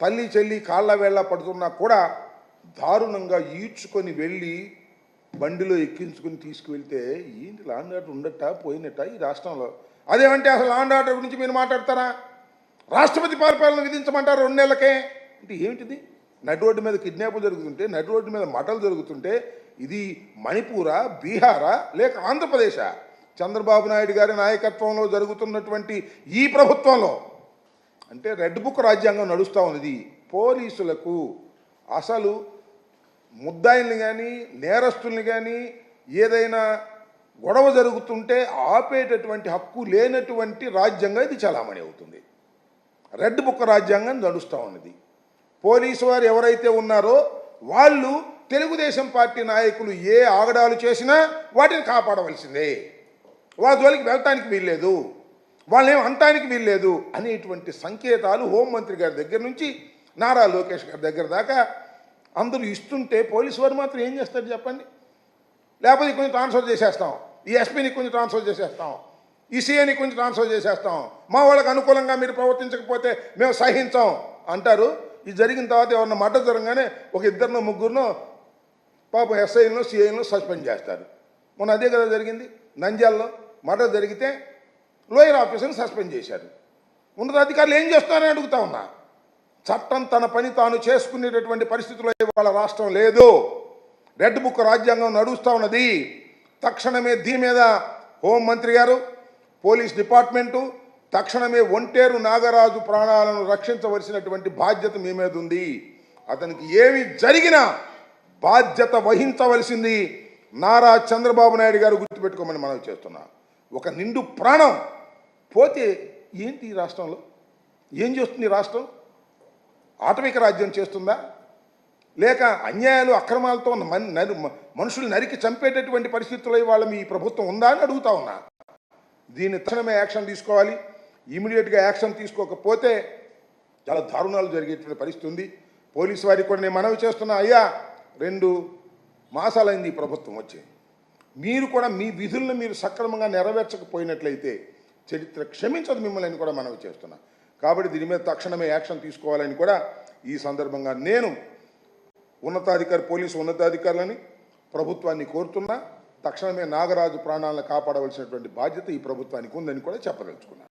తల్లి చెల్లి కాళ్ళ వేళ్ళ పడుతున్నా కూడా దారుణంగా ఈడ్చుకొని వెళ్ళి బండిలో ఎక్కించుకుని తీసుకువెళ్తే ఏంటి లాండ్ ఆర్డర్ ఉండట పోయినట్ట ఈ రాష్ట్రంలో? అదేమంటే అసలు లాండ్ ఆర్డర్ గురించి మీరు మాట్లాడతారా? రాష్ట్రపతి పరిపాలన విధించమంటారు రెండు నెలలకే. అంటే ఏమిటిది? నడి రోడ్డు మీద కిడ్నాప్ జరుగుతుంటే నడి రోడ్డు మీద మటలు జరుగుతుంటే ఇది మణిపూరా బీహారా లేక ఆంధ్రప్రదేశా? చంద్రబాబు నాయుడు గారి నాయకత్వంలో జరుగుతున్నటువంటి ఈ ప్రభుత్వంలో అంటే రెడ్ బుక్ రాజ్యాంగం నడుస్తూ ఉన్నది. పోలీసులకు అసలు ముద్దాయిల్ని కానీ నేరస్తుల్ని కానీ ఏదైనా గొడవ జరుగుతుంటే ఆపేటటువంటి హక్కు లేనటువంటి రాజ్యాంగం ఇది చలామణి అవుతుంది. రెడ్ బుక్ రాజ్యాంగం నడుస్తూ ఉన్నది. పోలీసు వారు ఎవరైతే ఉన్నారో వాళ్ళు తెలుగుదేశం పార్టీ నాయకులు ఏ ఆగడాలు చేసినా వాటిని కాపాడవలసిందే. వాళ్ళ జోలికి వెళ్ళటానికి వీల్లేదు. వాళ్ళేం అంటానికి వీల్లేదు అనేటువంటి సంకేతాలు హోంమంత్రి గారి దగ్గర నుంచి నారా లోకేష్ గారి దగ్గర దాకా అందరూ ఇస్తుంటే పోలీసు వారు మాత్రం ఏం చేస్తారు చెప్పండి? లేకపోతే కొంచెం ట్రాన్స్ఫర్ చేసేస్తాం. ఈ ఎస్పీని కొంచెం ట్రాన్స్ఫర్ చేసేస్తాం. ఈ సీఏని కొంచెం ట్రాన్స్ఫర్ చేసేస్తాం. మా వాళ్ళకి అనుకూలంగా మీరు ప్రవర్తించకపోతే మేము సహించాం అంటారు. ఇది జరిగిన తర్వాత ఎవరన్నా మడ్డ జరగగానే ఒక ఇద్దరినో ముగ్గురునో పాపం ఎస్ఐలను సిఐలను సస్పెండ్ చేస్తారు. మొన్న అదే కదా జరిగింది. నంద్యాలలో మర్డర్ జరిగితే లోయర్ ఆఫీసర్ని సస్పెండ్ చేశారు ఉన్నతాధికారులు ఏం చేస్తారని అడుగుతా ఉన్నా. చట్టం తన పని తాను చేసుకునేటటువంటి పరిస్థితుల్లో ఇవాళ రాష్ట్రం లేదు. రెడ్ బుక్ రాజ్యాంగం నడుస్తూ ఉన్నది. తక్షణమే దీని మీద హోంమంత్రి గారు పోలీస్ డిపార్ట్మెంటు తక్షణమే ఒంటేరు నాగరాజు ప్రాణాలను రక్షించవలసినటువంటి బాధ్యత మీ మీద ఉంది. అతనికి ఏమి జరిగినా బాధ్యత వహించవలసింది నారా చంద్రబాబు నాయుడు గారు గుర్తుపెట్టుకోమని మనం చేస్తున్నా. ఒక నిండు ప్రాణం పోతే ఏంటి ఈ రాష్ట్రంలో? ఏం చేస్తుంది ఈ రాష్ట్రం? ఆటవిక రాజ్యం చేస్తుందా? లేక అన్యాయాలు అక్రమాలతో మనుషులు నరికి చంపేటటువంటి పరిస్థితుల్లో ఇవాళ మీ ప్రభుత్వం ఉందా అని అడుగుతా ఉన్నా. దీన్ని తక్షణమే యాక్షన్ తీసుకోవాలి. ఇమీడియట్గా యాక్షన్ తీసుకోకపోతే చాలా దారుణాలు జరిగేటువంటి పరిస్థితి ఉంది. పోలీసు వారికి కూడా నేను మనవి చేస్తున్నా అయ్యా రెండు మాసాలైంది ఈ ప్రభుత్వం వచ్చి. మీరు కూడా మీ విధులను మీరు సక్రమంగా నెరవేర్చకపోయినట్లయితే చరిత్ర క్షమించదు మిమ్మల్ని కూడా మనవి చేస్తున్నా. కాబట్టి దీని మీద తక్షణమే యాక్షన్ తీసుకోవాలని కూడా ఈ సందర్భంగా నేను ఉన్నతాధికారి పోలీసు ఉన్నతాధికారులని ప్రభుత్వాన్ని కోరుతున్నా. తక్షణమే నాగరాజు ప్రాణాలను కాపాడవలసినటువంటి బాధ్యత ఈ ప్రభుత్వానికి ఉందని కూడా చెప్పదలుచుకున్నాను